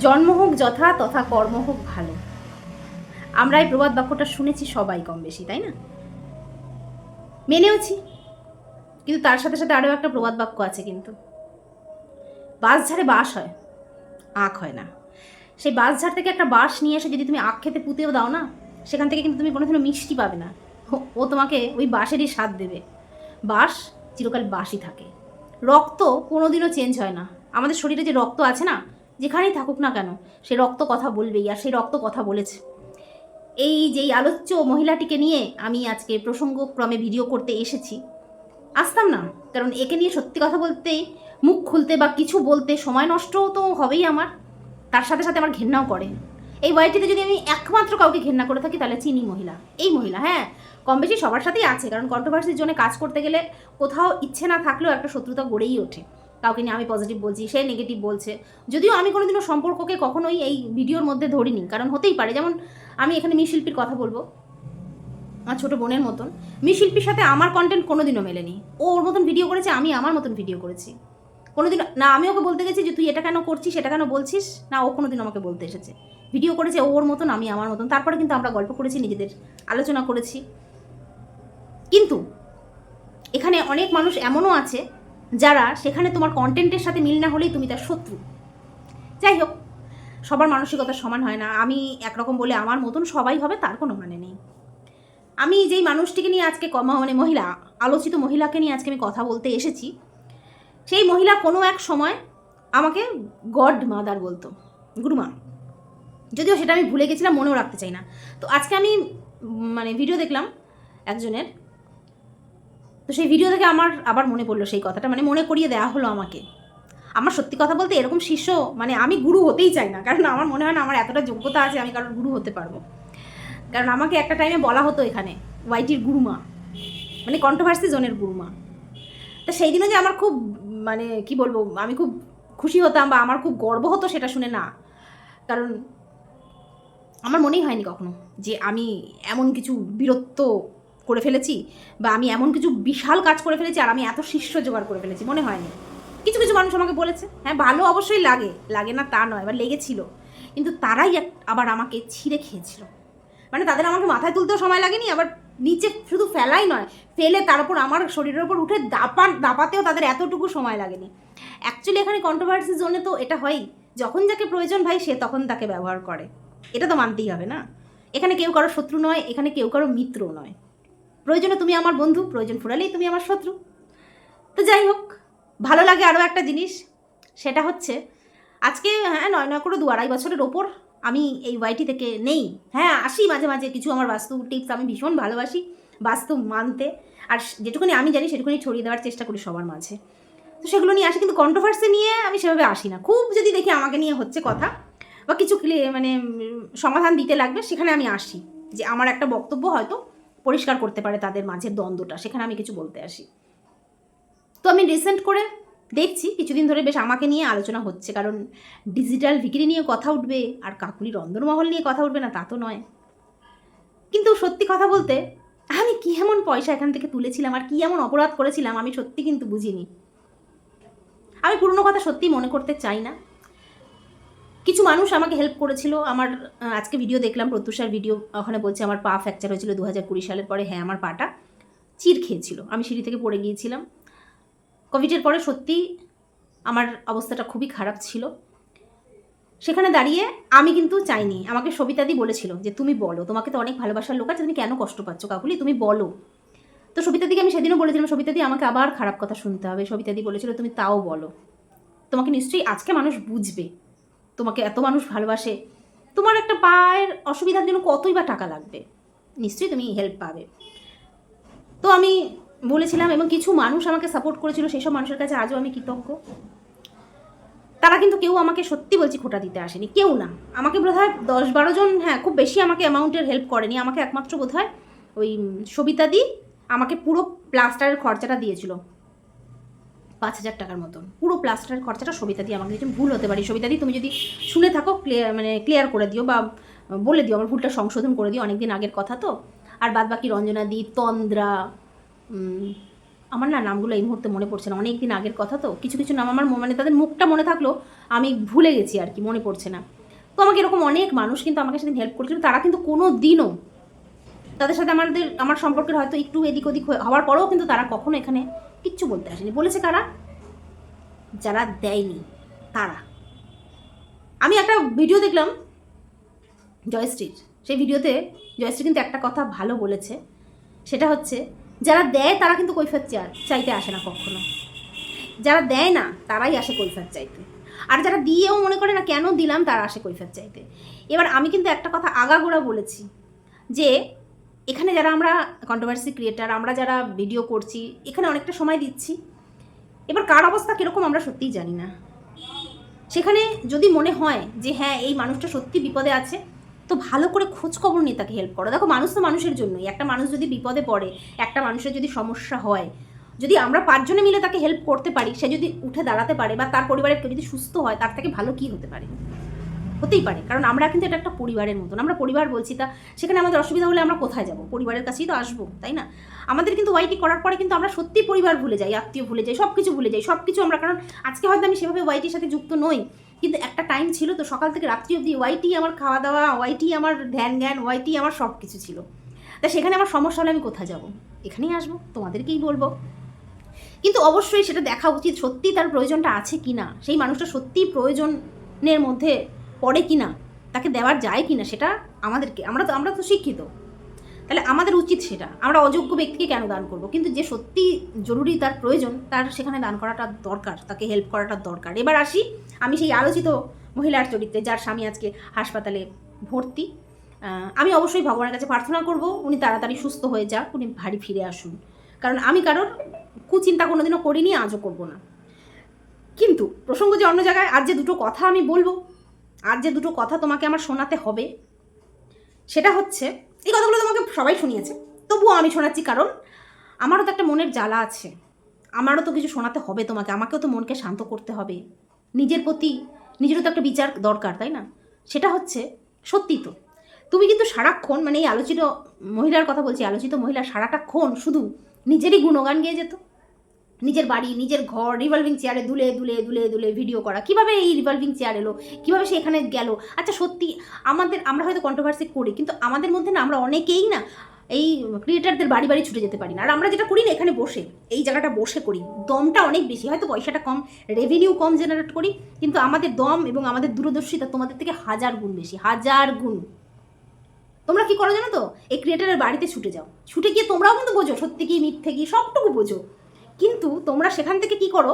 জন্ম হোক যথা তথা কর্ম হোক ভালো। আমরা এই প্রবাদ বাক্যটা শুনেছি সবাই কম বেশি, তাই না? মেনেওছি। কিন্তু তার সাথে সাথে আরও একটা প্রবাদ বাক্য আছে কিন্তু। বাস ঝাড়ে বাস হয়, আখ হয় না। সেই বাস ঝাড় থেকে একটা বাঁশ নিয়ে এসে যদি তুমি আখ খেতে পুঁতেও দাও না, সেখান থেকে কিন্তু তুমি কোনোদিনও মিষ্টি পাবে না। ও- তোমাকে ওই বাঁশেরই স্বাদ দেবে। বাঁশ চিরকাল বাঁশই থাকে। রক্ত কোনোদিনও চেঞ্জ হয় না। আমাদের শরীরে যে রক্ত আছে না যেখানেই থাকুক না কেন, সে রক্ত কথা বলবেই আর সেই রক্ত কথা বলেছে। এই যেই আলোচ্য মহিলাটিকে নিয়ে আমি আজকে প্রসঙ্গক্রমে ভিডিও করতে এসেছি, আসতাম না। কারণ একে নিয়ে সত্যি কথা বলতে মুখ খুলতে বা কিছু বলতে সময় নষ্ট তো হবেই আমার। তার সাথে সাথে আমার ঘেন্নাও করে। এই ওয়াইটিতে যদি আমি একমাত্র কাউকে ঘেন্না করে থাকি, তাহলে চিনি মহিলা। এই মহিলা হ্যাঁ কম বেশি সবার সাথেই আছে। কারণ কন্ট্রোভার্সির জন্য কাজ করতে গেলে কোথাও ইচ্ছে না থাকলেও একটা শত্রুতা গড়েই ওঠে। কাউকে নিয়ে আমি পজিটিভ বলছি, সে নেগেটিভ বলছে। যদিও আমি কোনোদিনও সম্পর্ককে কখনোই এই ভিডিওর মধ্যে ধরিনি, কারণ হতেই পারে। যেমন আমি এখানে মি শিল্পীর কথা বলব, আমার ছোটো বোনের মতন। মি শিল্পীর সাথে আমার কন্টেন্ট কোনোদিনও মেলেনি। ও ওর মতন ভিডিও করেছে, আমি আমার মতন ভিডিও করেছি। কোনোদিন, না, আমি ওকে বলতে গেছি যে, তুই এটা কেন করছিস, সেটা কেন বলছিস? না, ও কোনোদিন আমাকে বলতে এসেছে। ভিডিও করেছে ওর মতন, আমি আমার মতন। তারপরে কিন্তু আমরা গল্প করেছি, নিজেদের আলোচনা করেছি। কিন্তু এখানে অনেক মানুষ এমনও আছে যারা সেখানে তোমার কন্টেন্টের সাথে মিল না হলেই তুমি তার শত্রু। যাই হোক, সবার মানসিকতা সমান হয় না। আমি একরকম বলে আমার মতন সবাই হবে, তার কোনো মানে নেই। আমি যেই মানুষটিকে নিয়ে আজকে কমা মানে মহিলা, আলোচিত মহিলাকে নিয়ে আজকে আমি কথা বলতে এসেছি, সেই মহিলা কোনো এক সময় আমাকে গড মাদার বলতো গুরুমা যদিও সেটা আমি ভুলে গেছিলাম, মনেও রাখতে চাই না। তো আজকে আমি মানে ভিডিও দেখলাম একজনের। তো সেই ভিডিও থেকে আমার আবার মনে পড়ল সেই কথাটা। মানে মনে করিয়ে দেওয়া হলো আমাকে। আমার সত্যি কথা বলতে এরকম শিষ্য মানে আমি গুরু হতেই চাই না। কারণ আমার মনে হয় না আমার এতটা যোগ্যতা আছে আমি কারোর গুরু হতে পারব। কারণ আমাকে একটা টাইমে বলা হতো এখানে ওয়াইটির গুরুমা। মানে কন্ট্রোভার্সি জোনের গুরুমা। তা সেই দিনও যে আমার খুব মানে কি বলব, আমি খুব খুশি হতাম বা আমার খুব গর্ব হতো সেটা শুনে না। কারণ আমার মনেই হয়নি কখনো যে আমি এমন কিছু বীরত্ব করে ফেলেছি বা আমি এমন কিছু বিশাল কাজ করে ফেলেছি আর আমি এত শিষ্য জোগাড় করে ফেলেছি, মনে হয়নি। কিছু কিছু মানুষ আমাকে বলেছে হ্যাঁ ভালো অবশ্যই লাগে লাগে না তা নয়, এবার লেগেছিল। কিন্তু তারাই আবার আমাকে ছিঁড়ে খেয়েছিল। মানে তাদের আমাকে মাথায় তুলতেও সময় লাগেনি, আবার নিচে শুধু ফেলাই নয়, ফেলে তারপর আমার শরীরের ওপর উঠে দাপা দাপাতেও তাদের এতটুকু সময় লাগেনি। অ্যাকচুয়ালি এখানে কন্ট্রোভার্সির জন্য তো এটা হয়ই, যখন যাকে প্রয়োজন ভাই সে তখন তাকে ব্যবহার করে। এটা তো মানতেই হবে না। এখানে কেউ কারও শত্রু নয়, এখানে কেউ কারও মিত্র নয়। প্রয়োজনে তুমি আমার বন্ধু, প্রয়োজন ফুরালেই তুমি আমার শত্রু। তো যাই হোক, ভালো লাগে আরও একটা জিনিস, সেটা হচ্ছে, আজকে হ্যাঁ নয় নয় করে দু আড়াই বছরের ওপর আমি এই ওয়াইটি থেকে নেই। হ্যাঁ আসি মাঝে মাঝে, কিছু আমার বাস্তু টিপস আমি ভীষণ ভালোবাসি, বাস্তু মানতে। আর যেটুকুনি আমি জানি, সেটুকুনি ছড়িয়ে দেওয়ার চেষ্টা করি সবার মাঝে। তো সেগুলো নিয়ে আসি, কিন্তু কন্ট্রোভার্সি নিয়ে আমি সেভাবে আসি না। খুব যদি দেখি আমাকে নিয়ে হচ্ছে কথা, বা কিছু মানে সমাধান দিতে লাগবে, সেখানে আমি আসি। যে আমার একটা বক্তব্য হয়তো পরিষ্কার করতে পারে তাদের মাঝে দ্বন্দ্বটা, সেখানে আমি কিছু বলতে আসি। তো আমি রিসেন্ট করে দেখছি, কিছুদিন ধরে বেশ আমাকে নিয়ে আলোচনা হচ্ছে, কারণ ডিজিটাল বিক্রি নিয়ে কথা উঠবে, আর কাকুলি রন্ধনমহল নিয়ে কথা উঠবে না, তা তো নয়। কিন্তু সত্যি কথা বলতে, আমি কি এমন পয়সা এখান থেকে তুলেছিলাম, আর কি এমন অপরাধ করেছিলাম, আমি সত্যি কিন্তু বুঝিনি। আমি পুরনো কথা সত্যি মনে করতে চাই না। কিছু মানুষ আমাকে হেল্প করেছিল। আমার আজকে ভিডিও দেখলাম, প্রত্যুষার ভিডিও ওখানে বলছে আমার পা ফ্র্যাকচার হয়েছিল দু হাজার কুড়ি সালের পরে। হ্যাঁ আমার পাটা চির খেয়েছিল। আমি সিঁড়ি থেকে পড়ে গিয়েছিলাম। কোভিডের পরে সত্যি আমার অবস্থাটা খুবই খারাপ ছিল। সেখানে দাঁড়িয়ে আমি কিন্তু চাইনি। আমাকে সবিতাদি বলেছিল যে, তুমি বলো, তোমাকে তো অনেক ভালোবাসার লোক আছে, তুমি কেন কষ্ট পাচ্ছ? কাকুলি, তুমি বলো। তো সবিতাদিকে আমি সেদিনও বলেছিলাম সবিতাদি আমাকে আবার খারাপ কথা শুনতে হবে। সবিতাদি বলেছিল, তুমি তাও বলো। তোমাকে নিশ্চয়ই আজকে মানুষ বুঝবে। তোমাকে এত মানুষ ভালোবাসে, তোমার একটা পায়ের অসুবিধার জন্য কতই বা টাকা লাগবে? নিশ্চয়ই তুমি হেল্প পাবে। তো আমি বলেছিলাম এবং কিছু মানুষ আমাকে সাপোর্ট করেছিল, সেই সব মানুষের কাছে আজও আমি কৃতজ্ঞ। তারা কিন্তু কেউ আমাকে সত্যি বলছি খোটা দিতে আসেনি, কেউ না। আমাকে বোধ হয় দশ বারো জন হ্যাঁ খুব বেশি আমাকে অ্যামাউন্টের হেল্প করেনি। আমাকে একমাত্র বোধ হয় ওই সবিতাদি আমাকে পুরো প্লাস্টারের খরচাটা দিয়েছিল। পাঁচ হাজার টাকার মতন। পুরো প্লাস্টারের খরচাটা সবিতা দিয়ে আমাকে দিয়েছে। ভুল হতে পারি। সবিতা দি, তুমি যদি শুনে থাকো ক্লিয়ার মানে ক্লিয়ার করে দিও বা বলে দিও। আমার ভুলটা সংশোধন করে দিও। অনেকদিন আগের কথা তো। আর বাদ বাকি রঞ্জনা দি, তন্দ্রা আমার না নামগুলো এই মুহূর্তে মনে পড়ছে না। অনেক দিন আগের কথা তো। কিছু কিছু নাম আমার মানে তাদের মুখটা মনে থাকল, আমি ভুলে গেছি আর কি, মনে পড়ছে না। তো আমাকে এরকম অনেক মানুষ কিন্তু আমাকে সেদিন হেল্প করেছিল। তারা কিন্তু কোনো দিনও তাদের সাথে আমাদের, আমার সম্পর্কের হয়তো একটু এদিক ওদিক হওয়ার পরেও কিন্তু তারা কখনো এখানে কিচ্ছু বলতে আসেনি। বলেছে কারা? যারা দেয়নি, তারা। আমি একটা ভিডিও দেখলাম জয়শ্রীর সেই ভিডিওতে জয়শ্রী কিন্তু একটা কথা ভালো বলেছে। সেটা হচ্ছে, যারা দেয় তারা কিন্তু কৈফত চা- চাইতে আসে না কখনো। যারা দেয় না, তারাই আসে কৈফত চাইতে। আর যারা দিয়েও মনে করে না কেন দিলাম, তারা আসে কৈফত চাইতে। এবার আমি কিন্তু একটা কথা আগাগোড়া বলেছি, যে এখানে যারা আমরা কন্ট্রোভার্সি ক্রিয়েটার আমরা যারা ভিডিও করছি, এখানে অনেকটা সময় দিচ্ছি। এবার কার অবস্থা কীরকম আমরা সত্যিই জানি না। সেখানে যদি মনে হয় যে হ্যাঁ এই মানুষটা সত্যি বিপদে আছে, তো ভালো করে খোঁজ খবর নিয়ে তাকে হেল্প করো। দেখো, মানুষ তো মানুষের জন্যই। একটা মানুষ যদি বিপদে পড়ে, একটা মানুষের যদি সমস্যা হয়, যদি আমরা পাঁচজনে মিলে তাকে হেল্প করতে পারি, সে যদি উঠে দাঁড়াতে পারে বা তার পরিবারের কেউ যদি সুস্থ হয়, তার থেকে ভালো কি হতে পারে? হতেই পারে। কারণ আমরা কিন্তু এটা একটা পরিবারের মতন। আমরা পরিবার বলছি, তা সেখানে আমাদের অসুবিধা হলে আমরা কোথায় যাব? পরিবারের কাছেই তো আসব, তাই না? আমাদের কিন্তু ওয়াইটি করার পরে কিন্তু আমরা সত্যি পরিবার ভুলে যাই, আত্মীয় ভুলে যাই সব কিছু ভুলে যাই সব কিছু আমরা, কারণ আজকে হয়তো আমি সেভাবে ওয়াইটির সাথে যুক্ত নই, কিন্তু একটা টাইম ছিল তো সকাল থেকে রাত্রি অবধি ওয়াইটি আমার খাওয়া দাওয়া ওয়াইটি আমার ধ্যান জ্ঞান ওয়াইটি আমার সব কিছু ছিল। তা সেখানে আমার সমস্যা হলে আমি কোথায় যাব? এখানেই আসব, তোমাদেরকেই বলব। কিন্তু অবশ্যই সেটা দেখা উচিত, সত্যি তার প্রয়োজনটা আছে কি না সেই মানুষটা সত্যি প্রয়োজনের মধ্যে পড়ে কি না তাকে দেওয়ার যায় কি না সেটা আমাদেরকে, আমরা তো আমরা তো শিক্ষিত। তাহলে আমাদের উচিত সেটা, আমরা অযোগ্য ব্যক্তিকে কেন দান করব? কিন্তু যে সত্যি জরুরি তার প্রয়োজন, তার সেখানে দান করাটা দরকার, তাকে হেল্প করাটা দরকার। এবার আসি, আমি সেই আলোচিত মহিলার চরিত্রে, যার স্বামী আজকে হাসপাতালে ভর্তি। আমি অবশ্যই ভগবানের কাছে প্রার্থনা করব, উনি তাড়াতাড়ি সুস্থ হয়ে যাক, উনি ভারী ফিরে আসুন। কারণ আমি কারোর কুচিন্তা কোনোদিনও করিনি, আজও করব না। কিন্তু প্রসঙ্গ যে অন্য জায়গায় আর যে দুটো কথা আমি বলব আর যে দুটো কথা তোমাকে আমার শোনাতে হবে, সেটা হচ্ছে, এই কথাগুলো তোমাকে সবাই শুনিয়েছে, তবুও আমি শোনাচ্ছি কারণ আমারও তো একটা মনের জ্বালা আছে। আমারও তো কিছু শোনাতে হবে তোমাকে, আমাকেও তো মনকে শান্ত করতে হবে। নিজের প্রতি, নিজেরও তো একটা বিচার দরকার, তাই না? সেটা হচ্ছে, সত্যি তো, তুমি কিন্তু সারাক্ষণ মানে এই আলোচিত মহিলার কথা বলছি, আলোচিত মহিলা সারাটাক্ষণ শুধু নিজেরই গুণগান গেয়ে যেত। নিজের বাড়ি, নিজের ঘর রিভলভিং চেয়ারে দুলে দুলে দুলে দুলে ভিডিও করা। কীভাবে এই রিভলভিং চেয়ার এলো? কীভাবে সে এখানে গেল? আচ্ছা সত্যি আমাদের, আমরা হয়তো কন্ট্রোভার্সি করি, কিন্তু আমাদের মধ্যে না, আমরা অনেকেই না এই ক্রিয়েটারদের বাড়ি বাড়ি ছুটে যেতে পারি না। আর আমরা যেটা করি না, এখানে বসে, এই জায়গাটা বসে করি। দমটা অনেক বেশি, হয়তো পয়সাটা কম রেভিনিউ কম জেনারেট করি, কিন্তু আমাদের দম এবং আমাদের দূরদর্শিতা তোমাদের থেকে হাজার গুণ বেশি, হাজার গুণ। তোমরা কি করো জানো তো? এই ক্রিয়েটারের বাড়িতে ছুটে যাও। ছুটে গিয়ে তোমরাও কিন্তু বোঝো, সত্যি কি, মিথ্যে কি, সবটুকু বোঝো। কিন্তু তোমরা সেখান থেকে কি করো?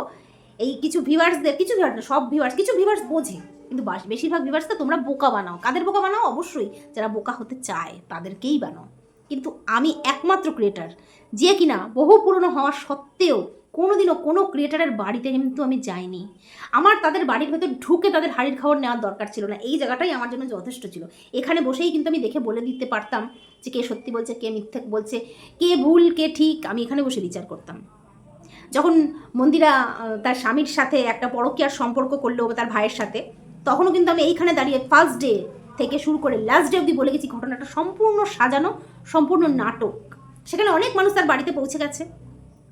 এই কিছু ভিউয়ার্সদের কিছু ভিউয়ার্স না, সব ভিউয়ার্স কিছু ভিউয়ার্স বোঝে। কিন্তু বেশিরভাগ ভিউয়ার্সকে তোমরা বোকা বানাও। কাদের বোকা বানাও? অবশ্যই যারা বোকা হতে চায়, তাদেরকেই বানাও। কিন্তু আমি একমাত্র ক্রিয়েটার যে কিনা বহু পুরনো হওয়া সত্ত্বেও কোনোদিনও কোনো ক্রিয়েটারের বাড়িতে কিন্তু আমি যাইনি। আমার তাদের বাড়ির ভেতর ঢুকে তাদের হাড়ির খাবার নেওয়ার দরকার ছিল না। এই জায়গাটাই আমার জন্য যথেষ্ট ছিল। এখানে বসেই কিন্তু আমি দেখে বলে দিতে পারতাম যে কে সত্যি বলছে, কে মিথ্যে বলছে, কে ভুল, কে ঠিক, আমি এখানে বসে বিচার করতাম। যখন মন্দিরা তার স্বামীর সাথে একটা পরকীয়ার সম্পর্ক করল তার ভাইয়ের সাথে, তখনও কিন্তু আমি এইখানে দাঁড়িয়ে ফার্স্ট ডে থেকে শুরু করে লাস্ট ডে অবধি বলে গেছি ঘটনাটা সম্পূর্ণ সাজানো, সম্পূর্ণ নাটক। সেখানে অনেক মানুষ তার বাড়িতে পৌঁছে গেছে।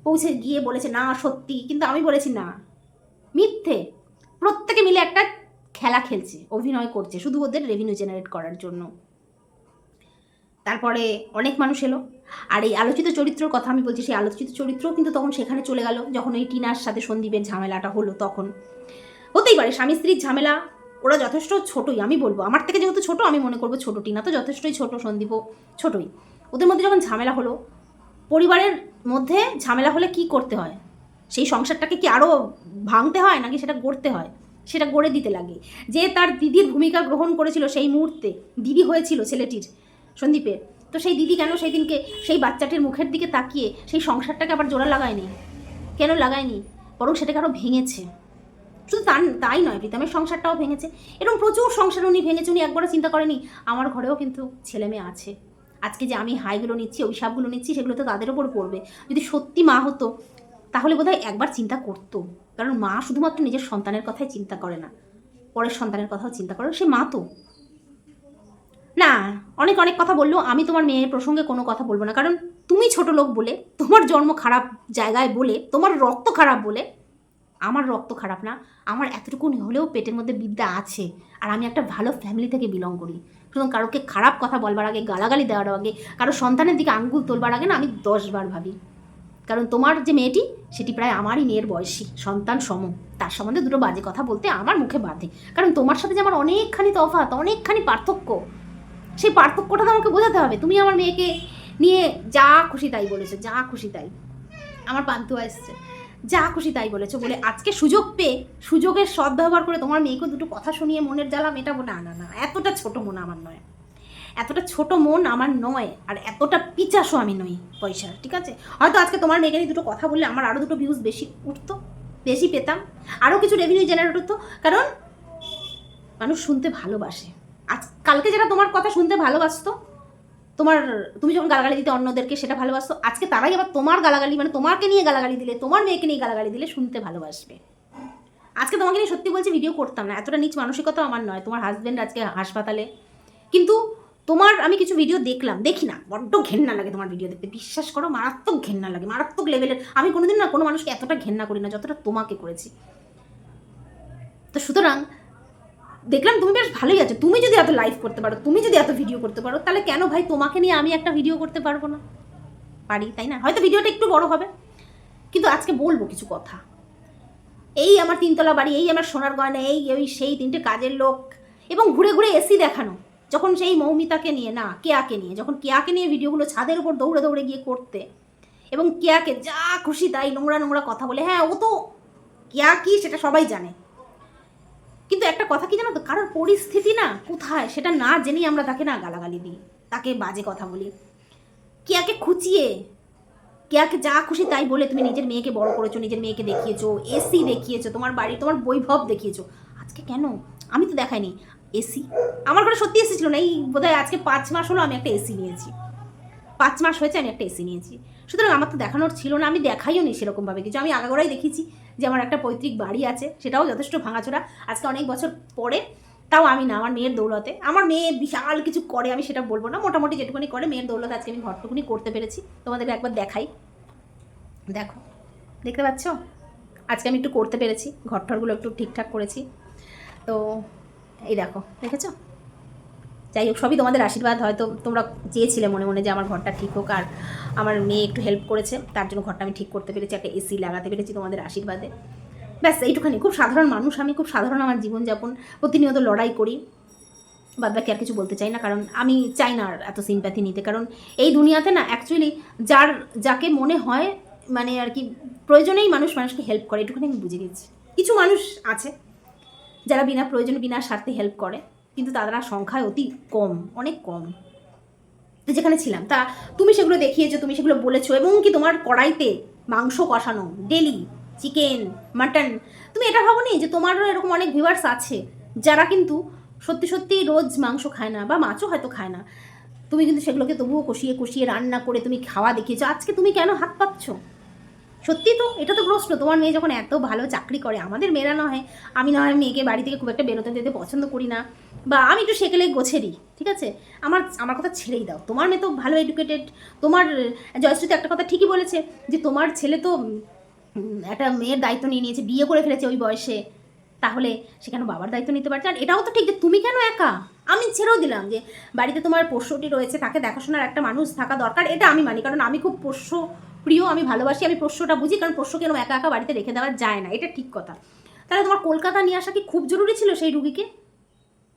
পৌঁছে গিয়ে বলেছে, না, সত্যি। কিন্তু আমি বলেছি, না, মিথ্যে। প্রত্যেকে মিলে একটা খেলা খেলছে, অভিনয় করছে, শুধু ওদের রেভিনিউ জেনারেট করার জন্য। তারপরে অনেক মানুষ এলো। আর এই আলোচিত চরিত্রর কথা আমি বলছি, সেই আলোচিত চরিত্রও কিন্তু তখন সেখানে চলে গেল। যখন ওই টিনার সাথে সন্দীপের ঝামেলাটা হলো তখন। হতেই পারে, স্বামী স্ত্রীর ঝামেলা, ওরা যথেষ্ট ছোটই, আমি বলব। আমার থেকে যেহেতু ছোট, আমি মনে করব ছোট টিনা তো যথেষ্টই ছোট, সন্দীপও ছোটই। ওদের মধ্যে যখন ঝামেলা হলো, পরিবারের মধ্যে ঝামেলা হলে কি করতে হয়? সেই সংসারটাকে কি আরও ভাঙতে হয়, নাকি সেটা গড়তে হয়? সেটা গড়ে দিতে লাগে। যে তার দিদির ভূমিকা গ্রহণ করেছিল সেই মুহূর্তে, দিদি হয়েছিল ছেলেটির সন্দীপের। তো সেই দিদি কেন সেই দিনকে সেই বাচ্চাটির মুখের দিকে তাকিয়ে সেই সংসারটাকে আবার জোড়া লাগায়নি? কেন লাগায়নি? বরং সেটাকে আরও ভেঙেছে। শুধু তার তাই নয়, প্রীতমের সংসারটাও ভেঙেছে। এরকম প্রচুর সংসার উনি ভেঙেছে, উনি একবারও চিন্তা করেনি, আমার ঘরেও কিন্তু ছেলে মেয়ে আছে। আজকে যে আমি হাইগুলো নিচ্ছি, অভিশাপগুলো নিচ্ছি, সেগুলো তো তাদের ওপর পড়বে। যদি সত্যি মা হতো, তাহলে বোধহয় একবার চিন্তা করতো। কারণ মা শুধুমাত্র নিজের সন্তানের কথাই চিন্তা করে না। পরের সন্তানের কথাও চিন্তা করে, সে মা তো। না, অনেক অনেক কথা বলল। আমি তোমার মেয়ের প্রসঙ্গে কোনো কথা বলব না। কারণ তুমি ছোট লোক বলে, তোমার জন্ম খারাপ জায়গায় বলে, তোমার রক্ত খারাপ বলে, আমার রক্ত খারাপ না। আমার এতটুকুনি হলেও পেটের মধ্যে বিদ্যা আছে। আর আমি একটা ভালো ফ্যামিলি থেকে বিলং করি। সুতরাং কারোকে খারাপ কথা বলবার আগে, গালাগালি দেওয়ার আগে, কারও সন্তানের দিকে আঙ্গুল তোলবার আগে না, আমি দশবার ভাবি। কারণ তোমার যে মেয়েটি, সেটি প্রায় আমারই মেয়ের বয়সী, সন্তান সম। তার সম্বন্ধে দুটো বাজে কথা বলতে আমার মুখে বাধে। কারণ তোমার সাথে যে আমার অনেকখানি তফাৎ, অনেকখানি পার্থক্য সেই পার্থক্যটা তো আমাকে বোঝাতে হবে। তুমি আমার মেয়েকে নিয়ে যা খুশি তাই বলেছ, যা খুশি তাই। আমার পান্তুয়া এসছে। যা খুশি তাই বলেছ বলে আজকে সুযোগ পেয়ে, সুযোগের সদ্ব্যবহার করে তোমার মেয়েকে দুটো কথা শুনিয়ে মনের জ্বালা মেটাবো, না না না, এতটা ছোট মন আমার নয়। এতটা ছোট মন আমার নয় আর এতটা পিচাসও আমি নই পয়সার, ঠিক আছে? হয়তো আজকে তোমার মেয়েকে নিয়ে দুটো কথা বললে আমার আরও দুটো ভিউজ বেশি উঠতো, বেশি পেতাম আরও কিছু রেভিনিউ জেনারেট হতো, কারণ মানুষ শুনতে ভালোবাসে। আজ কালকে যেটা তোমার কথা শুনতে ভালোবাসতো, তোমার, তুমি যখন গালাগালি দিতে অন্যদেরকে সেটা ভালোবাসতো, আজকে তারাই আবার তোমার গালাগালি মানে তোমাকে নিয়ে গালাগালি দিলে, তোমার মেয়েকে নিয়ে গালাগালি দিলে শুনতে ভালোবাসবে। আজকে তোমাকে নিয়ে সত্যি বলছি ভিডিও করতাম না, এতটা নিচ মানসিকতা আমার নয়, তোমার হাজব্যান্ড আজকে হাসপাতালে। কিন্তু তোমার, আমি কিছু ভিডিও দেখলাম, দেখি না, বড্ড ঘেন্না লাগে তোমার ভিডিও দেখতে, বিশ্বাস করো মারাত্মক ঘেন্না লাগে, মারাত্মক লেভেলের আমি কোনোদিন না কোনো মানুষকে এতটা ঘেন্না করি না, যতটা তোমাকে করেছি। তো সুতরাং দেখলাম তুমি বেশ ভালোই আছো। তুমি যদি এত লাইভ করতে পারো, তুমি যদি এত ভিডিও করতে পারো, তাহলে কেন ভাই তোমাকে নিয়ে আমি একটা ভিডিও করতে পারব না? পারি, তাই না? হয়তো ভিডিওটা একটু বড় হবে। কিন্তু আজকে বলব কিছু কথা। এই আমার তিনতলা বাড়ি, এই আমার সোনার গয়না, এই ওই সেই তিনটে কাজের লোক এবং ঘুরে ঘুরে এসি দেখানো। যখন সেই মৌমিতাকে নিয়ে, না, কেয়াকে নিয়ে, যখন কেয়াকে নিয়ে ভিডিওগুলো ছাদের উপর দৌড়ে দৌড়ে গিয়ে করতে এবং কেয়াকে যা খুশি তাই নোংরা নোংরা কথা বলে হ্যাঁ ও তো, কেয়া কি সেটা সবাই জানে। কিন্তু একটা কথা কি জানো তো? কারোর পরিস্থিতি না কোথায় সেটা না জেনেই আমরা তাকে না গালাগালি দিই। তাকে বাজে কথা বলি। কেয়াকে খুঁচিয়ে, কেয়াকে যা খুশি তাই বলে তুমি নিজের মেয়েকে বড় করেছ, নিজের মেয়েকে দেখিয়েছো এসি দেখিয়েছো, তোমার বাড়ি, তোমার বৈভব দেখিয়েছো। আজকে কেন? আমি তো দেখাইনি। এসি আমার ঘরে সত্যি এসি ছিল না। এই বোধহয় আজকে পাঁচ মাস হলো আমি একটা এসি নিয়েছি। পাঁচ মাস হয়েছে আমি একটা এসি নিয়েছি। সুতরাং আমার তো দেখানোর ছিল না। আমি দেখাইও নি সেরকমভাবে কিছু। আমি আগাগোড়াই দেখেছি যে আমার একটা পৈতৃক বাড়ি আছে, সেটাও যথেষ্ট ভাঙাচোরা। আজকে অনেক বছর পরে, তাও আমি না, আমার মেয়ের দৌলতে। আমার মেয়ে বিশাল কিছু করে, আমি সেটা বলব না। মোটামুটি যেটুকুনি করে, মেয়ের দৌলতে আজকে আমি ঘরটুকুনি করতে পেরেছি। তোমাদেরকে একবার দেখাই। দেখো, দেখতে পাচ্ছ? আজকে আমি একটু করতে পেরেছি। ঘরটরগুলো একটু ঠিকঠাক করেছি। তো, এই দেখো, দেখেছ? যাই হোক, সবই তোমাদের আশীর্বাদ। হয়তো তোমরা চেয়েছিলে মনে মনে যে আমার ঘরটা ঠিক হোক, আর আমার মেয়ে একটু হেল্প করেছে, তার জন্য ঘরটা আমি ঠিক করতে পেরেছি, একটা এসি লাগাতে পেরেছি তোমাদের আশীর্বাদে। ব্যাস, এইটুখানি। খুব সাধারণ মানুষ, আমি খুব সাধারণ আমার জীবনযাপন। প্রতিনিয়ত লড়াই করি। বাদ বাকি আর কিছু বলতে চাই না, কারণ আমি চাই না আর এত সিম্প্যাথি নিতে। কারণ এই দুনিয়াতে না অ্যাকচুয়ালি যার, যাকে মনে হয় মানে আর কি প্রয়োজনেই মানুষ মানুষকে হেল্প করে। এটুখানি আমি বুঝে গেছি। কিছু মানুষ আছে যারা বিনা প্রয়োজনে, বিনা স্বার্থে হেল্প করে। কিন্তু তারা সংখ্যায় অতি কম, অনেক কম। যেখানে ছিলাম, তা তুমি সেগুলো দেখিয়েছো, তুমি সেগুলো বলেছ, এবং কি তোমার কড়াইতে মাংস কষানো, ডেলি, চিকেন, মাটন, তুমি এটা ভাবোনি যে তোমারও এরকম অনেক ভিউয়ার্স আছে, যারা কিন্তু সত্যি সত্যি রোজ মাংস খায় না বা মাছও হয়তো খায় না। তুমি কিন্তু সেগুলোকে তবুও কষিয়ে কষিয়ে রান্না করে তুমি খাওয়া দেখিয়েছো। আজকে তুমি কেন হাত পাচ্ছ সত্যি তো, এটা তো প্রশ্ন। তোমার মেয়ে যখন এত ভালো চাকরি করে, আমাদের মেয়েরা নয়। আমি না হয় মেয়েকে বাড়ি থেকে খুব একটা বেরোতে দিতে পছন্দ করি না। বা আমি একটু সেকেলে গোছেরই ঠিক আছে? আমার আমার কথা ছেড়েই দাও। তোমার মেয়ে তো ভালো এডুকেটেড তোমার জয়শ্রীতে একটা কথা ঠিকই বলেছে যে, তোমার ছেলে তো একটা মেয়ের দায়িত্ব নিয়ে নিয়েছে, বিয়ে করে ফেলেছে ওই বয়সে। তাহলে সে কেন বাবার দায়িত্ব নিতে পারছে? আর এটাও তো ঠিক যে, তুমি কেন একা? আমি ছেড়েও দিলাম যে, বাড়িতে তোমার পোষ্যটি রয়েছে, তাকে দেখাশোনার একটা মানুষ থাকা দরকার, এটা আমি মানি। কারণ আমি খুব পোষ্য প্রিয়, আমি ভালোবাসি, আমি পোষ্যটা বুঝি, কারণ পোষ্য কেন একা একা বাড়িতে রেখে দেওয়া যায় না, এটা ঠিক কথা। তাহলে তোমার কলকাতা নিয়ে আসা কি খুব জরুরি ছিল সেই রুগীকে?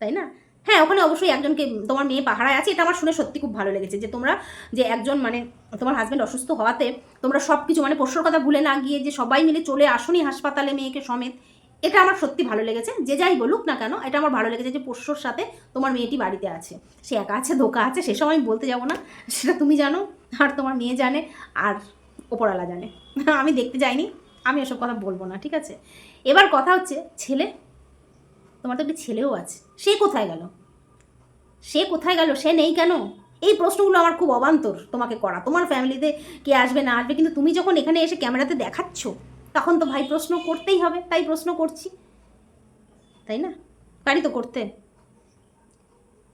তাই না? হ্যাঁ ওখানে অবশ্যই একজনকে, তোমার মেয়ে পাহারায় আছে, এটা আমার শুনে সত্যি খুব ভালো লেগেছে যে তোমরা যে একজন মানে তোমার হাজব্যান্ড অসুস্থ হওয়াতে তোমরা সব কিছু মানে পোষ্যর কথা ভুলে না গিয়ে যে সবাই মিলে চলে আসনি হাসপাতালে মেয়েকে সমেত, এটা আমার সত্যি ভালো লেগেছে। যে যাই বলুক না কেন, এটা আমার ভালো লেগেছে যে পোষ্যর সাথে তোমার মেয়েটি বাড়িতে আছে। সে একা আছে, ধোকা আছে সেসব আমি বলতে যাব না, সেটা তুমি জানো। আর তোমার মেয়ে জানে আর ওপরওয়ালা জানে। আমি দেখতে যাইনি, আমি এসব কথা বলব না, ঠিক আছে? এবার কথা হচ্ছে ছেলে, তোমার তো একটি ছেলেও আছে, সে কোথায় গেল? সে কোথায় গেল, সে নেই কেন? এই প্রশ্নগুলো আমার খুব অবান্তর তোমাকে করা। তোমার ফ্যামিলিতে কে আসবে, না আসবে, কিন্তু তুমি যখন এখানে এসে ক্যামেরাতে দেখাচ্ছ, তখন তো ভাই প্রশ্ন করতেই হবে, তাই প্রশ্ন করছি। তাই না? পারি তো করতে।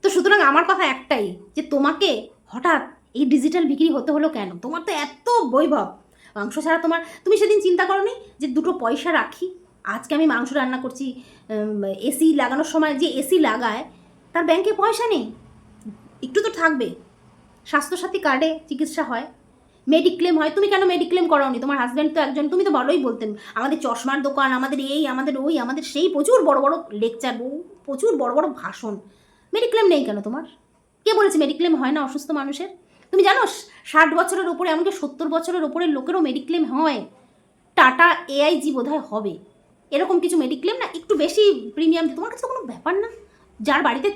তো সুতরাং আমার কথা একটাই, যে তোমাকে হঠাৎ এই ডিজিটাল বিক্রি হতে হলো কেন? তোমার তো এত বৈভব। মাংস ছাড়া তোমার, তুমি সেদিন চিন্তা করনি যে দুটো পয়সা রাখি? আজকে আমি মাংস রান্না করছি এসি লাগানোর সময় যে এসি লাগায়, তার ব্যাংকে পয়সা নেই। একটু তো থাকবে। স্বাস্থ্যসাথী কার্ডে চিকিৎসা হয়। মেডিক্লেম হয়। তুমি কেন মেডিক্লেম করাওনি? তোমার হাজব্যান্ড তো একজন, তুমি তো বড়ই বলতেন, আমাদের চশমার দোকান, আমাদের এই, আমাদের ওই, আমাদের সেই প্রচুর বড় বড় লেকচার প্রচুর বড় বড় ভাষণ। মেডিক্লেম নেই কেন তোমার? কে বলেছে মেডিক্লেম হয় না অসুস্থ মানুষের? তুমি জানো ষাট বছরের ওপরে এমনকি সত্তর বছরের ওপরের লোকেরও মেডিক্লেম হয়। টাটা এআইজি বোধহয় হবে। এরকম কিছু মেডিক্লেম না? একটু বেশি প্রিমিয়াম দিয়ে তোমার কাছে তো কোনো ব্যাপার না? যার বাড়িতে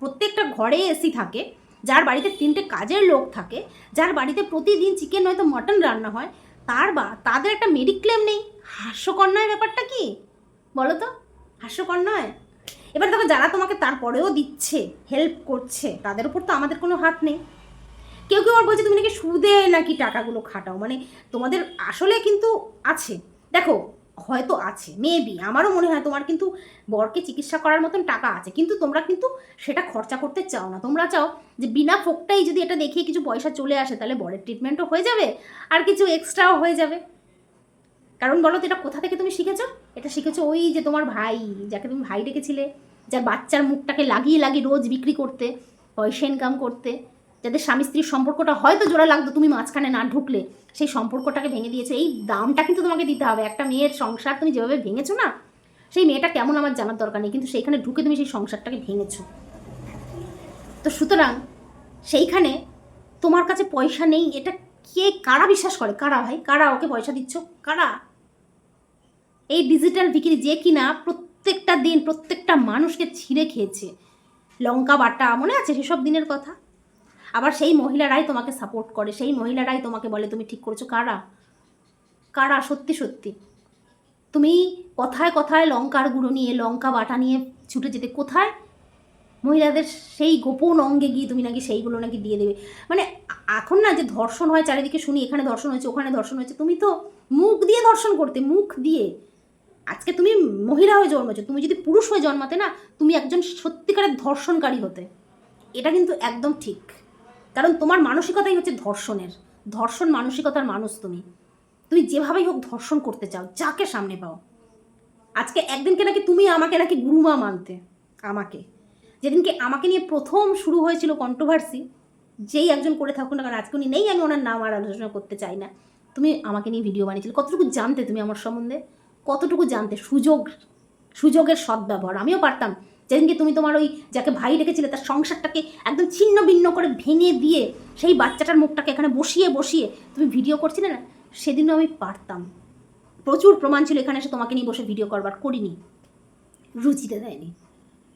প্রত্যেকটা ঘরে এসি থাকে, যার বাড়িতে তিনটে কাজের লোক থাকে, যার বাড়িতে প্রতিদিন চিকেন নয়তো মটন রান্না হয়, তার বা, তাদের একটা মেডিক্লেম নেই। হাস্যকর নয় ব্যাপারটা কি? বলো তো, হাস্যকর নয়? এবার দেখো, যারা তোমাকে তারপরেও দিচ্ছে হেল্প করছে, তাদের উপর তো আমাদের কোনো হাত নেই। কেউ কেউ আর বলছে, তুমি নাকি সুদে নাকি টাকাগুলো খাটাও? মানে তোমাদের আসলে কিন্তু আছে। দেখো, হয়তো আছে মেবি আমারও মনে হয় তোমার কিন্তু বরকে চিকিৎসা করার মতন টাকা আছে, কিন্তু তোমরা কিন্তু সেটা খরচা করতে চাও না। তোমরা চাও যে বিনা ফোকটাই যদি এটা দেখিয়ে কিছু পয়সা চলে আসে, তাহলে বরের ট্রিটমেন্টও হয়ে যাবে আর কিছু এক্সট্রাও হয়ে যাবে। কারণ বলো তো, এটা কোথা থেকে তুমি শিখেছো? এটা শিখেছো ওই যে তোমার ভাই, যাকে তুমি ভাই ডেকেছিলে, যার বাচ্চার মুখটাকে লাগিয়ে লাগিয়ে রোজ বিক্রি করতে, পয়সা ইনকাম করতে। যাদের স্বামী স্ত্রীর সম্পর্কটা হয়তো জোড়া লাগতো, তুমি মাঝখানে না ঢুকলে, সেই সম্পর্কটাকে ভেঙে দিয়েছে। এই দামটা কিন্তু তোমাকে দিতে হবে। একটা মেয়ের সংসার তুমি যেভাবে ভেঙেছো না, সেই মেয়েটা কেমন আমার জানার দরকার নেই। কিন্তু সেইখানে ঢুকে তুমি সেই সংসারটাকে ভেঙেছো। তো সুতরাং সেইখানে তোমার কাছে পয়সা নেই, এটা কে কারা বিশ্বাস করে? কারা ভাই? কারা ওকে পয়সা দিচ্ছ? কারা? এই ডিজিটাল বিক্রি যে কিনা প্রত্যেকটা দিন প্রত্যেকটা মানুষকে ছিঁড়ে খেয়েছে। লঙ্কা বাটা মনে আছে সেসব দিনের কথা? আবার সেই মহিলারাই তোমাকে সাপোর্ট করে, সেই মহিলারাই তোমাকে বলে, তুমি ঠিক করছ। কারা? কারা? সত্যি সত্যি। তুমি কথায় কথায় লঙ্কার গুঁড়ো নিয়ে, লঙ্কা বাটা নিয়ে ছুটে যেতে, কোথায়? মহিলাদের সেই গোপন অঙ্গে গিয়ে তুমি নাকি সেইগুলো নাকি দিয়ে দেবে। মানে এখন না যে ধর্ষণ হয়, চারিদিকে শুনি, এখানে ধর্ষণ হয়েছে, ওখানে ধর্ষণ হয়েছে, তুমি তো মুখ দিয়ে ধর্ষণ করতে, মুখ দিয়ে। আজকে তুমি মহিলা হয়ে জন্মেছো, তুমি যদি পুরুষ হয়ে জন্মাতে না, তুমি একজন সত্যিকারের ধর্ষণকারী হতে। এটা কিন্তু একদম ঠিক। কারণ তোমার মানসিকতাই হচ্ছে ধর্ষণের। ধর্ষণ মানসিকতার মানুষ তুমি। তুমি যেভাবেই হোক ধর্ষণ করতে চাও, যাকে সামনে পাও। আজকে একদিনকে নাকি তুমি আমাকে নাকি গুরুমা মানতে, আমাকে। যেদিনকে আমাকে নিয়ে প্রথম শুরু হয়েছিল কন্ট্রোভার্সি যেই একজন করে থাকুন না কারণ আজকে উনি নেই, আমি ওনার নাম আর আলোচনা করতে চাই না। তুমি আমাকে নিয়ে ভিডিও বানিয়েছিলে। কতটুকু জানতে তুমি আমার সম্বন্ধে? কতটুকু জানতে? সুযোগ, সুযোগের সদ্ব্যবহার। আমিও পারতাম। যেদিনকে তুমি তোমার ওই যাকে ভাই রেখেছিলে তার সংসারটাকে একদম ছিন্ন ভিন্ন করে ভেঙে দিয়ে সেই বাচ্চাটার মুখটাকে এখানে বসিয়ে বসিয়ে তুমি ভিডিও করছিলে না? সেদিনও আমি পারতাম। প্রচুর প্রমাণ ছিল এখানে এসে তোমাকে নিয়ে বসে ভিডিও করবার, করিনি। রুচিতে দেয়নি।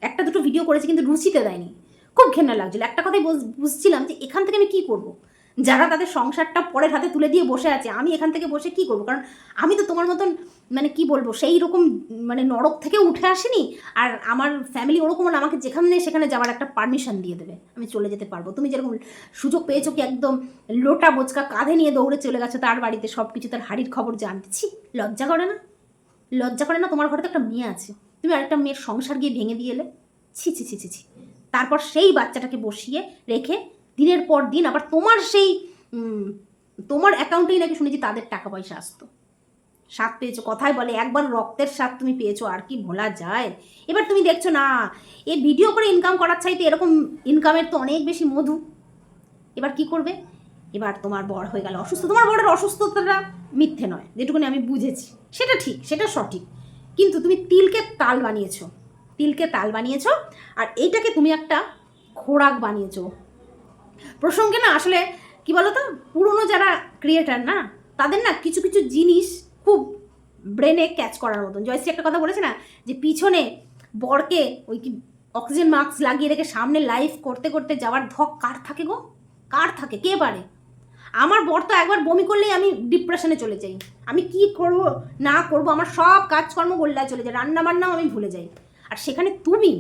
একটা দুটো ভিডিও করেছি কিন্তু রুচিতে দেয়নি। খুব ঘেন্না লাগছিল। একটা কথাই বুঝ- বুঝছিলাম যে এখান থেকে আমি কী করব। যারা তাদের সংসারটা পরের হাতে তুলে দিয়ে বসে আছে, আমি এখান থেকে বসে কি করব? কারণ আমি তো তোমার মতন মানে কি বলব, সেই রকম মানে নরক থেকে উঠে আসিনি আর আমার ফ্যামিলি ওরকম আমাকে যেখানে সেখানে যাওয়ার একটা পারমিশন দিয়ে দেবে। আমি চলে যেতে পারব। তুমি যেরকম সুযোগ পেয়েছ কি একদম লোটা বোচকা কাঁধে নিয়ে দৌড়ে চলে গেছো তার বাড়িতে সব কিছু তার হাড়ির খবর জানতেছি লজ্জা করে না? লজ্জা করে না? তোমার ঘরে তো একটা মেয়ে আছে। তুমি আরেকটা মেয়ের সংসার গিয়ে ভেঙে দিয়ে এলে? ছি ছি ছি ছি। তারপর সেই বাচ্চাটাকে বসিয়ে রেখে দিনের পর দিন আবার তোমার সেই তোমার অ্যাকাউন্টেই নাকি শুনেছি তাদের টাকা পয়সা আসতো। স্বাদ পেয়েছ কথায় বলে, একবার রক্তের স্বাদ তুমি পেয়েছ, আর কি ভোলা যায়। এবার তুমি দেখছ, না, এ ভিডিও করে ইনকাম করার চাইতে এরকম ইনকামের তো অনেক বেশি মধু। এবার কি করবে? এবার তোমার বর হয়ে গেল অসুস্থ। তোমার বরের অসুস্থতাটা মিথ্যে নয়, যেটুকুনি আমি বুঝেছি। সেটা ঠিক, সেটা সঠিক। কিন্তু তুমি তিলকে তাল বানিয়েছো। তিলকে তাল বানিয়েছো, আর এইটাকে তুমি একটা খোরাক বানিয়েছো। প্রসঙ্গে না আসলে কি বলতো, পুরনো যারা ক্রিয়েটার না, তাদের না কিছু কিছু জিনিস খুব ব্রেনে ক্যাচ করার মতন। জয়শ্রী একটা কথা বলেছে না, যে পিছনে বরকে ওই কি অক্সিজেন মাস্ক লাগিয়ে রেখে সামনে লাইভ করতে করতে যাওয়ার ধক কার থাকে গো? কার থাকে? কে পারে? আমার বর তো একবার বমি করলেই আমি ডিপ্রেশনে চলে যাই। আমি কি করব, না করব, আমার সব কাজকর্ম গোল্লায় চলে যায়। রান্না বান্নাও আমি ভুলে যাই। আর সেখানে তুমি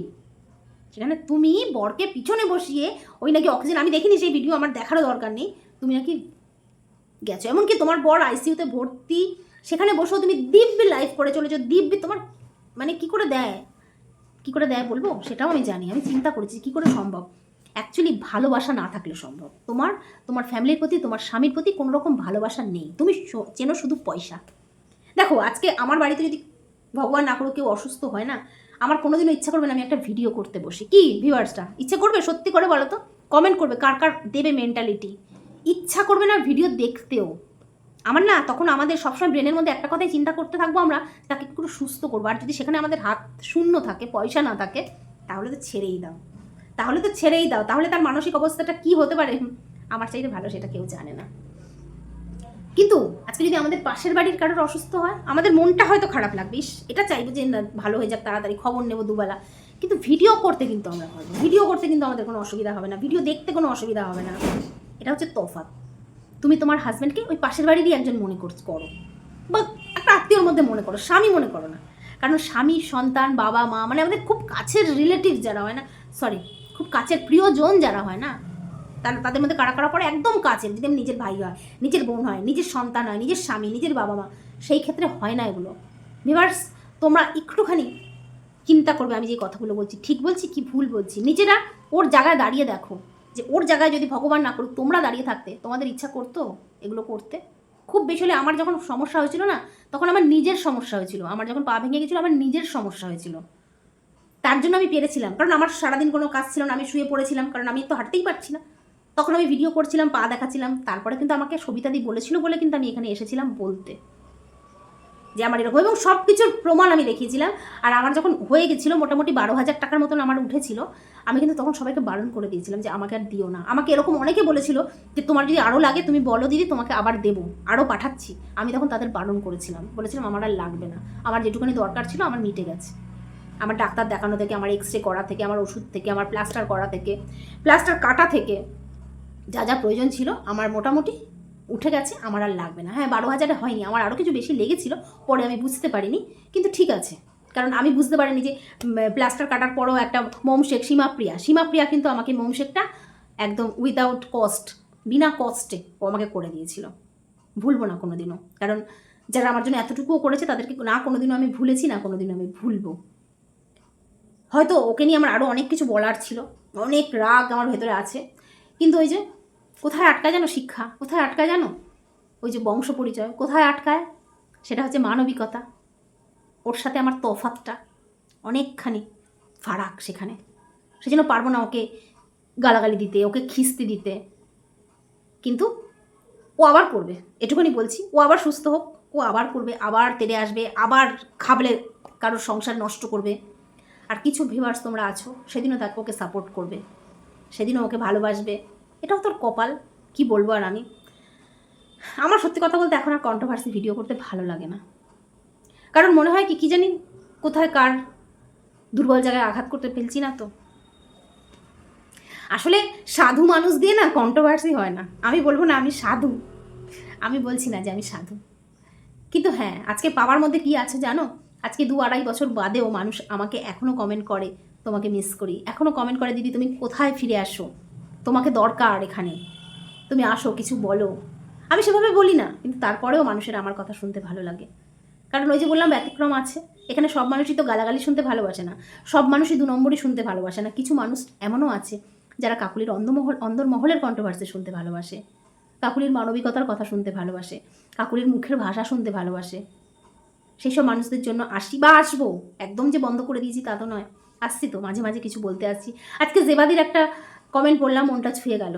সেখানে তুমি বরকে পিছনে বসিয়ে ওই নাকি অক্সিজেন আমি দেখিনি সেই ভিডিও আমার দেখারও দরকার নেই। তুমি নাকি গেছো। এমনকি তোমার বর আইসিইউতে ভর্তি, সেখানে বসেও তুমি দিব্যি লাইফ করে চলেছো। দিব্যি তোমার মানে কি করে দেয়? কি করে দেয় বলব? সেটাও আমি জানি, আমি চিন্তা করেছি কি করে সম্ভব। অ্যাকচুয়ালি ভালোবাসা না থাকলে সম্ভব। তোমার তোমার ফ্যামিলির প্রতি, তোমার স্বামীর প্রতি কোনো রকম ভালোবাসা নেই। তুমি চেনো শুধু পয়সা। দেখো, আজকে আমার বাড়িতে যদি ভগবান না করো কেউ অসুস্থ হয় না আমার কোনোদিনও ইচ্ছা করবে না আমি একটা ভিডিও করতে বসি। কি ভিউয়ার্সটা ইচ্ছা করবে? সত্যি করে বলো তো? কমেন্ট করবে, কার কার দেবে মেন্টালিটি ইচ্ছা করবে না ভিডিও দেখতেও। আমার না তখন আমাদের সবসময় ব্রেনের মধ্যে একটা কথাই চিন্তা করতে থাকব আমরা, তাকে একটু সুস্থ করব। আর যদি সেখানে আমাদের হাত শূন্য থাকে, পয়সা না থাকে, তাহলে তো ছেড়েই দাও। তাহলে তো ছেড়েই দাও। তাহলে তার মানসিক অবস্থাটা কি হতে পারে? আমার চাইতে ভালো সেটা কেউ জানে না। কিন্তু আজকে যদি আমাদের পাশের বাড়ির কারোর অসুস্থ হয় আমাদের মনটা হয়তো খারাপ লাগবে। এটা চাইব যে না, ভালো হয়ে যাক তাড়াতাড়ি খবর নেব দুবেলা। কিন্তু ভিডিও করতে কিন্তু আমরা পারব ভিডিও করতে কিন্তু আমাদের কোনো অসুবিধা হবে না। ভিডিও দেখতে কোনো অসুবিধা হবে না। এটা হচ্ছে তফাৎ। তুমি তোমার হাজব্যান্ডকে ওই পাশের বাড়িরই একজন মনে করো। বা একটা আত্মীয়র মধ্যে মনে করো স্বামী মনে করো না। কারণ স্বামী সন্তান বাবা মা মানে আমাদের খুব কাছের রিলেটিভ যারা হয় না সরি খুব কাছের প্রিয়জন যারা হয় না তার তাদের মধ্যে কারা কারা পড়ে? একদম কাছের যদি আমি নিজের ভাই হয়, নিজের বোন হয়, নিজের সন্তান হয়, নিজের স্বামী, নিজের বাবা মা। সেই ক্ষেত্রে হয় না এগুলো। ভিভার্স, তোমরা একটুখানি চিন্তা করবে, আমি যে কথাগুলো বলছি। ঠিক বলছি কি ভুল বলছি? নিজেরা ওর জায়গায় দাঁড়িয়ে দেখো। যে ওর জায়গায় যদি ভগবান না করুক, তোমরা দাঁড়িয়ে থাকতে, তোমাদের ইচ্ছা করতো এগুলো করতে? খুব বেশি হলে আমার যখন সমস্যা হয়েছিল না, তখন আমার নিজের সমস্যা হয়েছিল। আমার যখন পা ভেঙে গেছিল, আমার নিজের সমস্যা হয়েছিল। তার জন্য আমি পেরেছিলাম। কারণ আমার সারাদিন কোনো কাজ ছিল না, আমি শুয়ে পড়েছিলাম, কারণ আমি তো হাঁটতেই পারছি না। তখন আমি ভিডিও করছিলাম, পা দেখাচ্ছিলাম, তারপরে কিন্তু আমাকে সবিতাদি বলেছিল বলে কিন্তু আমি এখানে এসেছিলাম বলতে। যে আমার এরকম, এবং সব কিছুর প্রমাণ আমি দেখিয়েছিলাম, আর আমার যখন হয়ে গেছিল মোটামুটি বারো হাজার টাকার মতন আমার উঠেছিল, আমি কিন্তু তখন সবাইকে বারণ করে দিয়েছিলাম যে আমাকে আর দিও না। আমাকে এরকম অনেকে বলেছিল যে তোমার যদি আরও লাগে তুমি বলো দিদি, তোমাকে আবার দেবো আরও পাঠাচ্ছি। আমি তখন তাদের বারণ করেছিলাম, বলেছিলাম আমার আর লাগবে না, আমার যেটুকুনি দরকার ছিল আমার মিটে গেছে। আমার ডাক্তার দেখানো থেকে, আমার এক্স রে করা থেকে, আমার ওষুধ থেকে, আমার প্লাস্টার করা থেকে প্লাস্টার কাটা থেকে যা যা প্রয়োজন ছিল আমার মোটামুটি উঠে গেছে, আমার আর লাগবে না। হ্যাঁ বারো হাজারে হয়নি, আমার আরও কিছু বেশি লেগেছিলো, পরে আমি বুঝতে পারিনি, কিন্তু ঠিক আছে। কারণ আমি বুঝতে পারিনি যে প্লাস্টার কাটার পরেও একটা মোমশেক সীমাপ্রিয়া। সীমাপ্রিয়া কিন্তু আমাকে মোমশেকটা একদম উইদাউট কস্ট বিনা কস্টে ও আমাকে করে দিয়েছিল। ভুলবো না কোনোদিনও। কারণ যারা আমার জন্য এতটুকুও করেছে, তাদেরকে না কোনোদিনও আমি ভুলেছি, না কোনোদিনও আমি ভুলবো। হয়তো ওকে নিয়ে আমার আরও অনেক কিছু বলার ছিল, অনেক রাগ আমার ভেতরে আছে, কিন্তু ওই যে কোথায় আটকায় জানো শিক্ষা? কোথায় আটকায় জানো? ওই যে বংশ পরিচয়, কোথায় আটকায়? সেটা হচ্ছে মানবিকতা। ওর সাথে আমার তফাতটা অনেকখানি ফারাক সেখানে। সেজন্য পারব না ওকে গালাগালি দিতে, ওকে খিস্তি দিতে। কিন্তু ও আবার করবে, এটুকুনি বলছি। ও আবার সুস্থ হোক, ও আবার করবে, আবার তেড়ে আসবে, আবার খাবলে কারোর সংসার নষ্ট করবে। আর কিছু ভিভার্স তোমরা আছো, সেদিনও তাকে ওকে সাপোর্ট করবে। সেদিনও ওকে ভালোবাসবে। এটাও তোর কপাল? কি বলব আর আমি? আমার সত্যি কথা বলতে এখন আর কন্ট্রোভার্সি ভিডিও করতে ভালো লাগে না। কারণ মনে হয় কি কি জানি কোথায় কার দুর্বল জায়গায় আঘাত করতে ফেলছি না তো। আসলে সাধু মানুষ দিয়ে না কন্ট্রোভার্সি হয় না। আমি বলব না আমি সাধু। আমি বলছি না যে আমি সাধু। কিন্তু হ্যাঁ আজকে পাওয়ার মধ্যে কি আছে জানো? আজকে দু আড়াই বছর বাদেও মানুষ আমাকে এখনও কমেন্ট করে, তোমাকে মিস করি। এখনও কমেন্ট করে, দিদি, তুমি কোথায় ফিরে আসো? তোমাকে দরকার এখানে। তুমি আসো, কিছু বলো। আমি সেভাবে বলি না, কিন্তু তারপরেও মানুষের আমার কথা শুনতে ভালো লাগে। কারণ ওই যে বললাম, ব্যতিক্রম আছে। এখানে সব মানুষই তো গালাগালি শুনতে ভালোবাসে না। সব মানুষই দু নম্বরই শুনতে ভালোবাসে না। কিছু মানুষ এমনও আছে, যারা কাকুলির অন্ধমহল অন্দরমহলের কন্ট্রোভার্সি শুনতে ভালোবাসে। কাকুলির মানবিকতার কথা শুনতে ভালোবাসে। কাকুলির মুখের ভাষা শুনতে ভালোবাসে। সেই সব মানুষদের জন্য আসি বা আসব। একদম যে বন্ধ করে দিয়েছি তা তো নয়। আসছি তো, মাঝে মাঝে কিছু বলতে আসছি। আজকে জেবাদির একটা কমেন্ট পড়লাম, মনটা ছুঁয়ে গেল।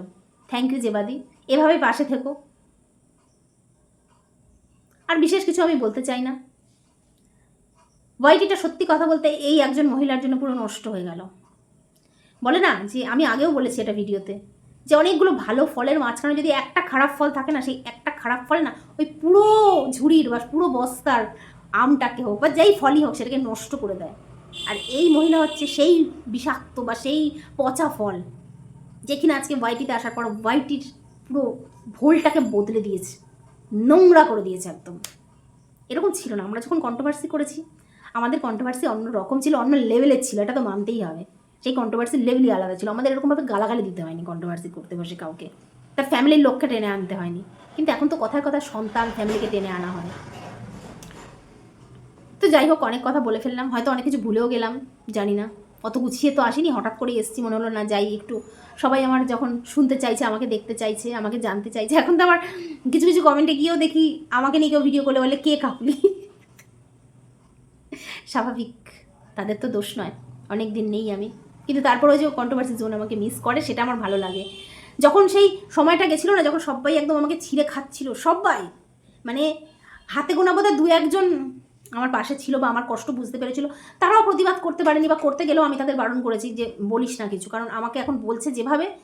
থ্যাংক ইউ জেবাদি। এভাবে পাশে থেকো। আর বিশেষ কিছু আমি বলতে চাই না। ওয়াইটিটা সত্যি কথা বলতে এই একজন মহিলার জন্য পুরো নষ্ট হয়ে গেল। বলে না যে আমি আগেও বলেছি এটা ভিডিওতে, যে অনেকগুলো ভালো ফলের মাঝখানে যদি একটা খারাপ ফল থাকে না, সেই একটা খারাপ ফল না, ওই পুরো ঝুড়ির বা পুরো বস্তার আমটাকে হোক বা যেই ফলই হোক, সেটাকে নষ্ট করে দেয়। আর এই মহিলা হচ্ছে সেই বিষাক্ত বা সেই পচা ফল। যে কিনা আজকে ওয়াইটিতে আসার পর ওয়াইটির পুরো ভোলটাকে বদলে দিয়েছে। নোংরা করে দিয়েছে একদম। এরকম ছিল না। আমরা যখন কন্ট্রোভার্সি করেছি, আমাদের কন্ট্রোভার্সি অন্য রকম ছিল, অন্য লেভেলের ছিল, এটা তো মানতেই হবে। সেই কন্ট্রোভার্সির লেভেলই আলাদা ছিল। আমাদের এরকমভাবে গালাগালি দিতে হয়নি কন্ট্রোভার্সি করতে বসে কাউকে। তার ফ্যামিলির লোককে টেনে আনতে হয়নি। কিন্তু এখন তো কথায় কথায় সন্তান ফ্যামিলিকে টেনে আনা হয়। তো যাই হোক, অনেক কথা বলে ফেললাম। হয়তো অনেক কিছু ভুলেও গেলাম, জানি না। অত গুছিয়ে তো আসিনি, হঠাৎ করে এসছি, মনে হলো না যাই, একটু সবাই আমার যখন শুনতে চাইছে, আমাকে দেখতে চাইছে, আমাকে জানতে চাইছে। এখন তো আমার কিছু কিছু কমেন্টে গিয়েও দেখি, আমাকে নিয়ে কেউ ভিডিও করলে বলে, কে কাকুলি? স্বাভাবিক, তাদের তো দোষ নয় অনেক দিন নেই আমি। কিন্তু তারপরে যে কন্ট্রোভার্সি জোন আমাকে মিস করে, সেটা আমার ভালো লাগে। যখন সেই সময়টা গেছিল না, যখন সবাই একদম আমাকে ছিঁড়ে খাচ্ছিল, সবাই মানে হাতে গোনা বোধহয় দু একজন আমার পাশে ছিল বা আমার কষ্ট বুঝতে পেরেছিল, তারাও প্রতিবাদ করতে পারেনি বা করতে গেলেও আমি তাদের বারণ করেছি যে বলিস না কিছু। কারণ আমাকে এখন বলছে যেভাবে,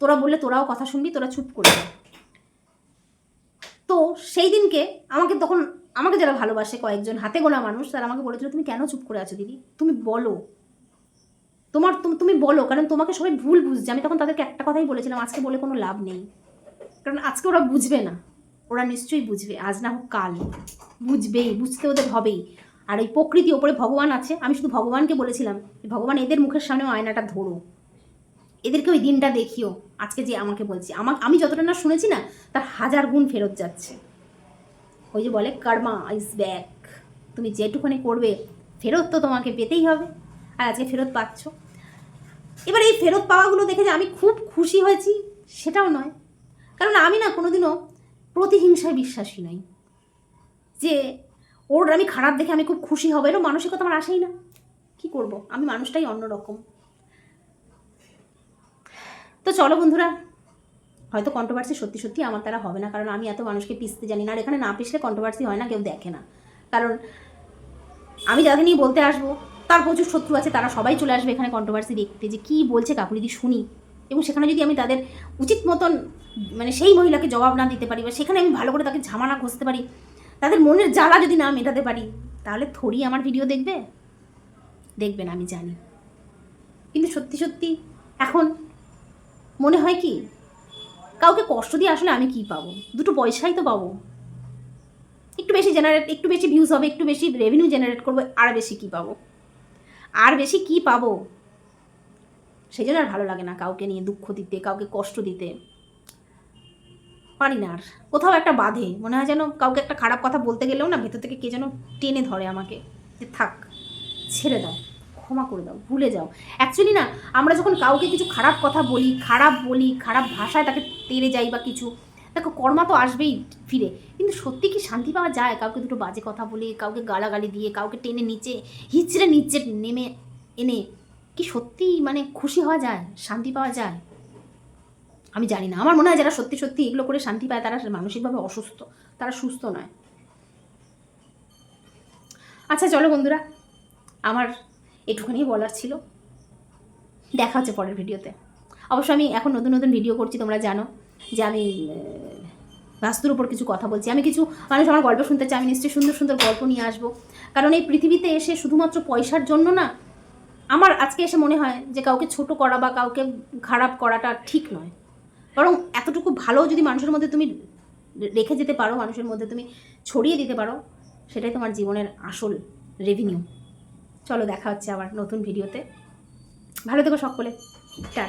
তোরা বললে তোরাও কথা শুনবি, তোরা চুপ করে। তো সেই দিনকে আমাকে তখন, আমাকে যারা ভালোবাসে কয়েকজন হাতে গোনা মানুষ, তারা আমাকে বলেছিল, তুমি কেন চুপ করে আছো দিদি? তুমি বলো। তোমার, তুমি- তুমি বলো, কারণ তোমাকে সবাই ভুল বুঝছে। আমি তখন তাদেরকে একটা কথাই বলেছিলাম, আজকে বলে কোনো লাভ নেই। কারণ আজকে ওরা বুঝবে না। ওরা নিশ্চয়ই বুঝবে, আজ না হোক কাল। বুঝবেই, বুঝতে ওদের হবেই। আর এই প্রকৃতি ওপরে ভগবান আছে, আমি শুধু ভগবানকে বলেছিলাম, ভগবান এদের মুখের সামনেও আয়নাটা ধরো। এদেরকে ওই দিনটা দেখিও, আজকে যে আমাকে বলছি। আমাকে আমি যতটা না শুনেছি না, তার হাজার গুণ ফেরত যাচ্ছে। ওই যে বলে, কর্মা ইজ ব্যাক। তুমি যেটুখানি করবে, ফেরত তো তোমাকে পেতেই হবে। আর আজকে ফেরত পাচ্ছ। এবার এই ফেরত পাওয়াগুলো দেখে যে আমি খুব খুশি হয়েছি, সেটাও নয়। কারণ আমি না কোনোদিনও প্রতিহিংসায় বিশ্বাসী নই। যে, ওর আমি খারাপ দেখে আমি খুব খুশি হব এরও মানসিকতা আমার আসেই না। কি করব? আমি মানুষটাই অন্যরকম। তো চলো বন্ধুরা, হয়তো কন্ট্রোভার্সি সত্যি সত্যি আমার দ্বারা হবে না, কারণ আমি এত মানুষকে পিসতে জানি না, আর এখানে না পিসলে কন্ট্রোভার্সি হয় না, কেউ দেখে না। কারণ আমি যাকে নিয়ে বলতে আসব, তার প্রচুর শত্রু আছে, তারা সবাই চলে আসবে এখানে কন্ট্রোভার্সি দেখতে। যে কী বলছে কাকুরিদি শুনি। এবং সেখানে যদি আমি তাদের উচিত মতন মানে সেই মহিলাকে জবাব না দিতে পারি বা সেখানে আমি ভালো করে তাকে ঝামানা ঘষতে পারি, তাদের মনের জ্বালা যদি না মেটাতে পারি, তাহলে থোড়ি আমার ভিডিও দেখবে? দেখবে না, আমি জানি। কিন্তু সত্যি সত্যি এখন মনে হয় কি, কাউকে কষ্ট দিয়ে আসলে আমি কি পাবো? দুটো পয়সাই তো পাবো। একটু বেশি জেনারেট একটু বেশি ভিউজ হবে, একটু বেশি রেভিনিউ জেনারেট করব, আর বেশি কি পাবো? আর বেশি কি পাবো? সেই জন্য আর ভালো লাগে না কাউকে নিয়ে দুঃখ দিতে, কাউকে কষ্ট দিতে। পারি না আর। কোথাও একটা বাধে। মনে হয় যেন কাউকে একটা খারাপ কথা বলতে গেলেও না ভেতর থেকে কে যেন টেনে ধরে আমাকে। যে থাক, ছেড়ে দাও, ক্ষমা করে দাও, ভুলে যাও। অ্যাকচুয়ালি না, আমরা যখন কাউকে কিছু খারাপ কথা বলি, খারাপ বলি, খারাপ ভাষায় তাকে তেড়ে যাই বা কিছু, দেখো কর্মা তো আসবেই ফিরে। কিন্তু সত্যি কি শান্তি পাওয়া যায়? কাউকে দুটো বাজে কথা বলে, কাউকে গালাগালি দিয়ে, কাউকে টেনে নিচে, হিচড়ে নিচে নেমে এনে কি সত্যি মানে খুশি হওয়া যায়? শান্তি পাওয়া যায়? আমি জানি না। আমার মনে হয় যারা সত্যি সত্যি এগুলো করে শান্তি পায়, তারা মানসিকভাবে অসুস্থ, তারা সুস্থ নয়। আচ্ছা চলো বন্ধুরা, আমার এটুখানি বলার ছিল। দেখা হচ্ছে পরের ভিডিওতে। অবশ্য আমি এখন নতুন নতুন ভিডিও করছি, তোমরা জানো যে আমি বাস্তুর উপর কিছু কথা বলছি। আমি কিছু মানুষ আমার গল্প শুনতে চাই আমি নিশ্চয়ই সুন্দর সুন্দর গল্প নিয়ে আসব। কারণ এই পৃথিবীতে এসে শুধুমাত্র পয়সার জন্য না আমার আজকে এসে মনে হয় যে কাউকে ছোট করা বা কাউকে খারাপ করাটা ঠিক নয়। বরং এতটুকু ভালো যদি মানুষের মধ্যে তুমি রেখে যেতে পারো, মানুষের মধ্যে তুমি ছড়িয়ে দিতে পারো, সেটাই তোমার জীবনের আসল রেভিনিউ চলো দেখা হচ্ছে আবার নতুন ভিডিওতে ভালো থেকো সকলে। টাটা।